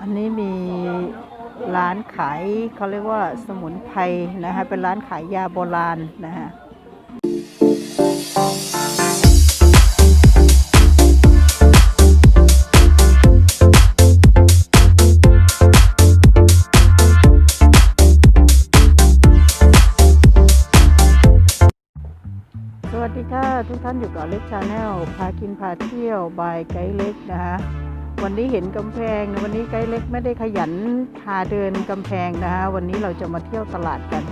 อันนี้มีร้านขายเขาเรียกว่าสมุนไพรนะคะเป็นร้านขายยาโบราณนะฮะสวัสดีค่ะ ทุกท่านอยู่กับเล็กชาแนลพากินพาเที่ยวบายไกด์เล็กนะคะ วันนี้เห็นกำแพงวันนี้ไกด์เล็กไม่ได้ขยันพาเดินกำแพงนะคะวันนี้เราจะมาเที่ยวตลาดกัน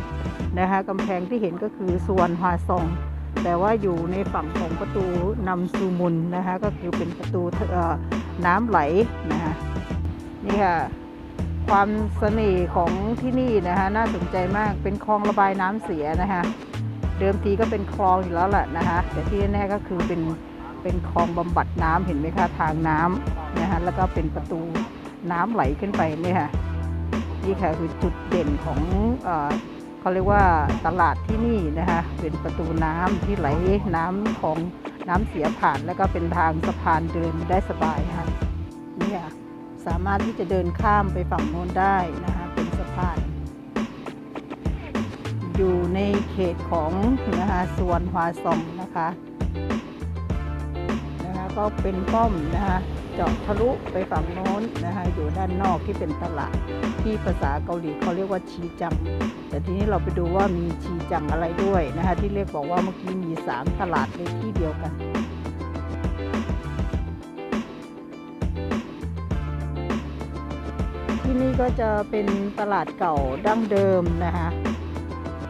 นะคะกำแพงที่เห็นก็คือสวนฮวาซอง แต่ว่าอยู่ในฝั่งของประตูนำซูมุนนะคะก็คือเป็นประตูน้ำไหลนะคะนี่ค่ะความเสน่ห์ของที่นี่นะคะน่าสนใจมากเป็นคลองระบายน้ำเสียนะคะเดิมทีก็เป็นคลองอยู่แล้วแหละนะคะแต่ที่แน่ก็คือเป็น เป็นคลองบำบัดน้ำเห็นไหมคะทางน้ำนะคะแล้วก็เป็นประตูน้ำไหลขึ้นไปเนี่ยค่ะนี่ค่ะคือจุดเด่นของเขาเรียกว่าตลาดที่นี่นะคะเป็นประตูน้ำที่ไหลน้ำของน้ำเสียผ่านแล้วก็เป็นทางสะพานเดินได้สบายค่ะนี่ค่ะสามารถที่จะเดินข้ามไปฝั่งโน้นได้นะคะเป็นสะพานอยู่ในเขตของนะคะสวนฮวาซองนะคะ ก็เป็นป้อมนะคะเจาะทะลุไปฝั่งโน้นนะคะอยู่ด้านนอกที่เป็นตลาดที่ภาษาเกาหลีเขาเรียกว่าชีจัง แต่ทีนี้เราไปดูว่ามีชีจังอะไรด้วยนะคะที่เรียกบอกว่าเมื่อกี้มีสามตลาดในที่เดียวกันที่นี่ก็จะเป็นตลาดเก่าดั้งเดิมนะคะ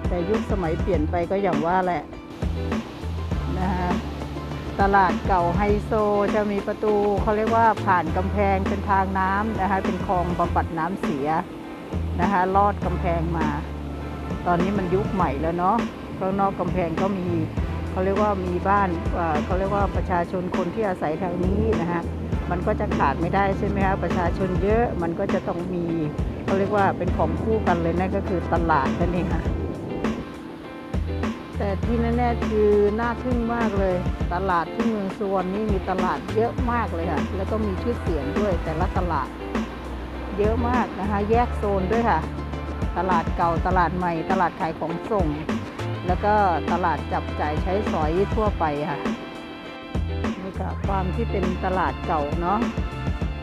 แต่ยุคสมัยเปลี่ยนไปก็อย่างว่าแหละนะฮะ ตลาดเก่าไฮโซจะมีประตูเขาเรียกว่าผ่านกำแพงเป็นทางน้ำนะคะเป็นคลองบำบัดน้ำเสียนะคะลอดกำแพงมา ตอนนี้มันยุคใหม่แล้วเนาะข้างนอกกำแพงก็มีเขาเรียกว่ามีบ้านเขาเรียกว่าประชาชนคนที่อาศัยทางนี้นะฮะมันก็จะขาดไม่ได้ใช่ไหมคะประชาชนเยอะมันก็จะต้องมีเขาเรียกว่าเป็นของคู่กันเลยนั่นก็คือตลาดนั่นเองค่ะ แต่ที่แน่ๆคือน่าทึ่งมากเลย ตลาดที่เมืองสุวรรณนี่มีตลาดเยอะมากเลยค่ะ แล้วก็มีชื่อเสียงด้วยแต่ละตลาด เยอะมากนะคะ แยกโซนด้วยค่ะ ตลาดเก่าตลาดใหม่ ตลาดขายของส่ง แล้วก็ตลาดจับจ่ายใช้สอยทั่วไปค่ะนี่ค่ะความที่เป็นตลาดเก่าเนาะ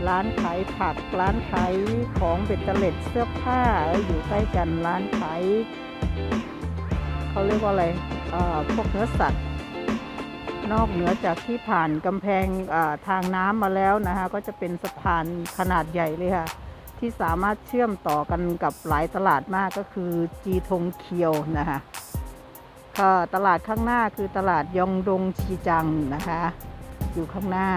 ร้านขายผัก ร้านขายของเบ็ดเตล็ดเสื้อผ้าอยู่ใกล้กันร้านขาย เขาเรียกว่าอะไรพวกเนื้อสัตว์ นอกเหนือจากที่ผ่านกำแพงทางน้ำมาแล้วนะคะก็จะเป็นสะพานขนาดใหญ่เลยค่ะ ที่สามารถเชื่อมต่อกันกับหลายตลาดมากก็คือจีทงเคียวนะคะตลาดข้างหน้าคือตลาดยองดงชีจังนะคะ อยู่ข้างหน้า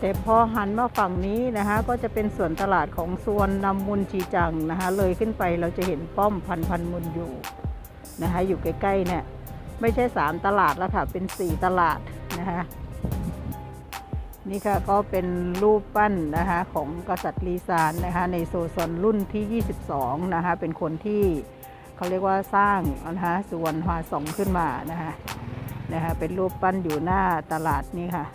แต่พอหันมาฝั่งนี้นะคะ ก็จะเป็นส่วนตลาดของส่วนนำมุนจีจังนะคะ เลยขึ้นไปเราจะเห็นป้อมพันพันมุนอยู่นะคะ อยู่ใกล้ๆเนี่ยไม่ใช่สามตลาดแล้วค่ะ เป็นสี่ตลาดนะคะนี่ค่ะก็เป็นรูปปั้นนะคะของกษัตริย์ลีซานนะคะในโซซอนรุ่นที่ 22 นะคะเป็นคนที่เขาเรียกว่าสร้างนะคะสุวรรณฮวาสองขึ้นมานะคะนะคะเป็นรูปปั้นอยู่หน้าตลาดนี่ค่ะ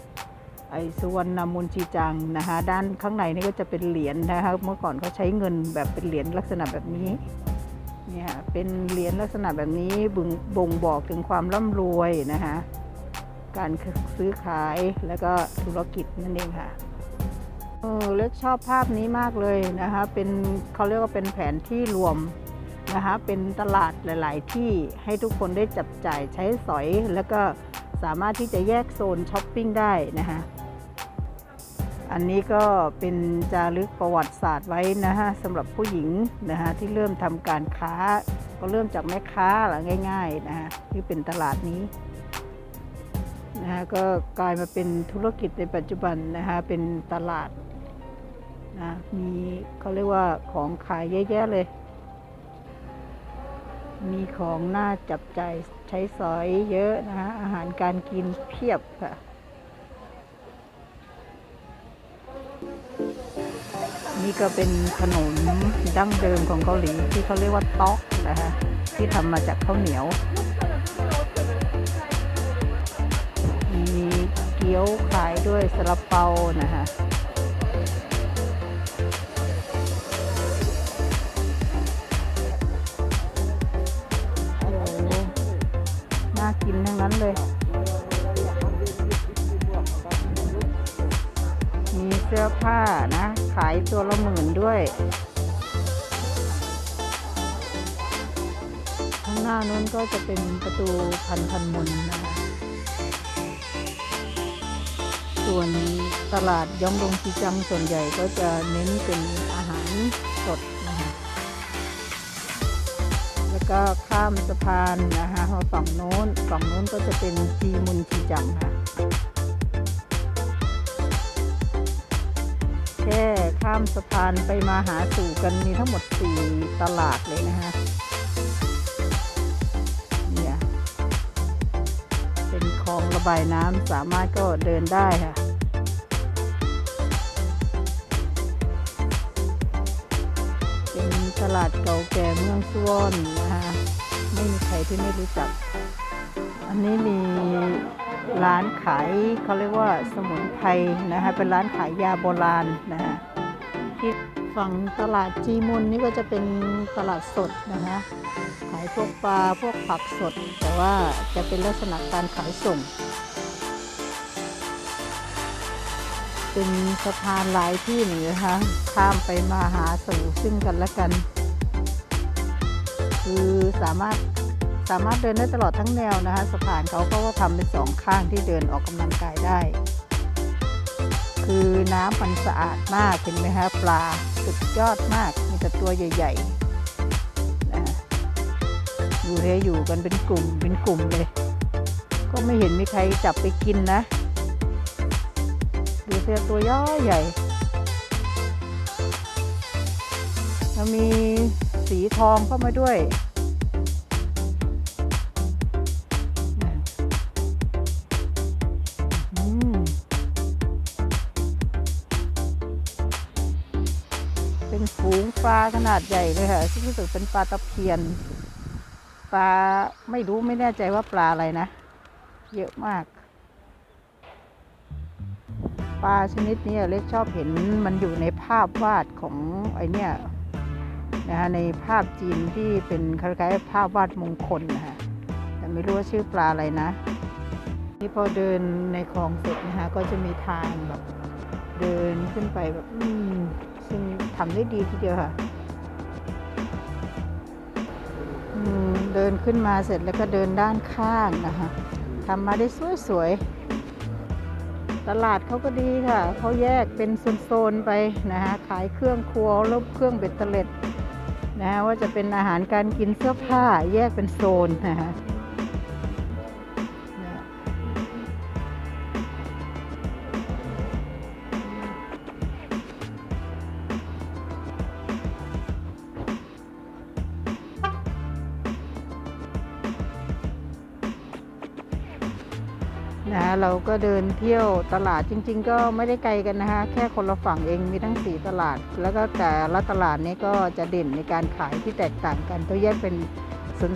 ไอสุวรรณมูลจีจังนะคะด้านข้างในนี่ก็จะเป็นเหรียญนะคะเมื่อก่อนเขาใช้เงินแบบเป็นเหรียญลักษณะแบบนี้เนี่ยเป็นเหรียญลักษณะแบบนี้บ่งบ่งบอกถึงความร่ำรวยนะคะการซื้อขายแล้วก็ธุรกิจนั่นเองค่ะเออเล็กชอบภาพนี้มากเลยนะคะเป็นเขาเรียกว่าเป็นแผนที่รวมนะคะเป็นตลาดหลาย ๆ ที่ให้ทุกคนได้จับจ่ายใช้สอยแล้วก็สามารถที่จะแยกโซนช้อปปิ้งได้นะคะ อันนี้ก็เป็นจารึกประวัติศาสตร์ไว้นะฮะสำหรับผู้หญิงนะฮะที่เริ่มทำการค้า ก็เริ่มจากแม่ค้าหละง่ายๆนะฮะที่เป็นตลาดนี้นะฮะก็กลายมาเป็นธุรกิจในปัจจุบันนะฮะเป็นตลาดนะมีเขาเรียกว่าของขายเยอะแยะเลย มีของน่าจับใจใช้สอยเยอะนะฮะอาหารการกินเพียบค่ะ นี่ก็เป็นขนมดั้งเดิมของเกาหลีที่เขาเรียกว่าต๊อกนะฮะที่ทำมาจากข้าวเหนียว มีเกี๊ยวขายด้วยซาลาเปานะฮะน่ากินทั้งนั้นเลย เสื้อผ้านะ ขายตัวละหมื่นด้วย ข้างหน้านู้นก็จะเป็นประตูพันพันมนนะคะส่วนตลาดย่องดงจีจังส่วนใหญ่ก็จะเน้นเป็นอาหารสดนะคะแล้วก็ข้ามสะพานนะคะมาฝั่งโน้นฝั่งโน้นก็จะเป็นจีมุนจีจังค่ะามสะพานไปมาหาสู่กันมีทั้งหมด 4 ตลาดเลยนะคะเนี่ยเป็นคลองระบายน้ำสามารถก็เดินได้ค่ะเป็นตลาดเก่าแก่เมืองสวนนะคะไม่มีใครที่ไม่รู้จัก อันนี้มีร้านขายเขาเรียกว่าสมุนไพรนะคะเป็นร้านขายยาโบราณนะคะ ที่ฝั่งตลาดจีมุนนี่ก็จะเป็นตลาดสดนะคะขายพวกปลาพวกผักสด แต่ว่าจะเป็นลักษณะการขายส่ง เป็นสะพานหลายที่นี่นะคะข้ามไปมาหาสู่ซึ่งกันและกัน คือสามารถสามารถเดินได้ตลอดทั้งแนวนะคะสะพานเขาก็ทำเป็นสองข้างที่เดินออกกำลังกายได้ คือน้ำมันสะอาดมากเห็นไหมคะปลาสุดยอดมากมีแต่ตัวใหญ่ๆนะอยู่เลอยู่กันเป็นกลุ่มเป็นกลุ่มเลย ก็ไม่เห็นมีใครจับไปกินนะ ดูเสียตัวย่อใหญ่แล้วมีสีทองเข้ามาด้วย ฝูงปลาขนาดใหญ่เลยค่ะที่รู้สึกเป็นปลาตะเพียน ปลาไม่รู้ไม่แน่ใจว่าปลาอะไรนะ เยอะมาก ปลาชนิดนี้เล็กชอบเห็นมันอยู่ในภาพวาดของไอเนี่ยนะคะในภาพจีนที่เป็นคล้ายๆภาพวาดมงคลนะคะแต่ไม่รู้ว่าชื่อปลาอะไรนะที่พอเดินในคลองเสร็จนะคะก็จะมีทางแบบเดินขึ้นไปแบบอืม ซึ่งทำได้ดีทีเดียวค่ะเดินขึ้นมาเสร็จแล้วก็เดินด้านข้างนะคะทำมาได้สวยๆ ตลาดเขาก็ดีค่ะ เขาแยกเป็นโซนๆไปนะคะขายเครื่องครัวแล้วเครื่องเบ็ดเตล็ดนะะว่าจะเป็นอาหารการกินเสื้อผ้าแยกเป็นโซนนะคะ นะ เราก็เดินเที่ยวตลาดจริง ๆ ก็ไม่ได้ไกลกันนะคะ แค่คนละฝั่งเองมีทั้งสีตลาด แล้วก็แต่ละตลาดนี้ก็จะเด่นในการขายที่แตกต่างกันก็แยกเป็น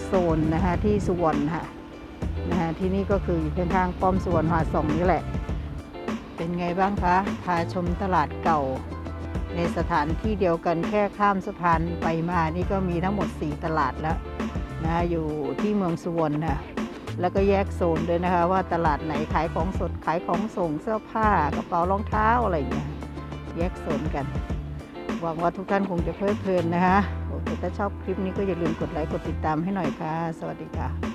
โซนๆนะคะที่สุวรรณค่ะนะคะที่นี่ก็คืออยู่ข้างๆป้อมสุวรรณหาสองนี่แหละ เป็นไงบ้างคะพาชมตลาดเก่า ในสถานที่เดียวกันแค่ข้ามสะพานไปมานี่ก็มีทั้งหมด 4 ตลาดแล้วนะะอยู่ที่เมืองสุวรรณค่ะ แล้วก็แยกโซนด้วยนะคะ ว่าตลาดไหนขายของสดขายของส่งเสื้อผ้ากระเป๋ารองเท้าอะไรอย่างเงี้ยแยกโซนกันหวังว่าทุกท่านคงจะเพลิดเพลินนะคะโอเคถ้าชอบคลิปนี้ก็อย่าลืมกดไลค์กดติดตามให้หน่อยค่ะ สวัสดีค่ะ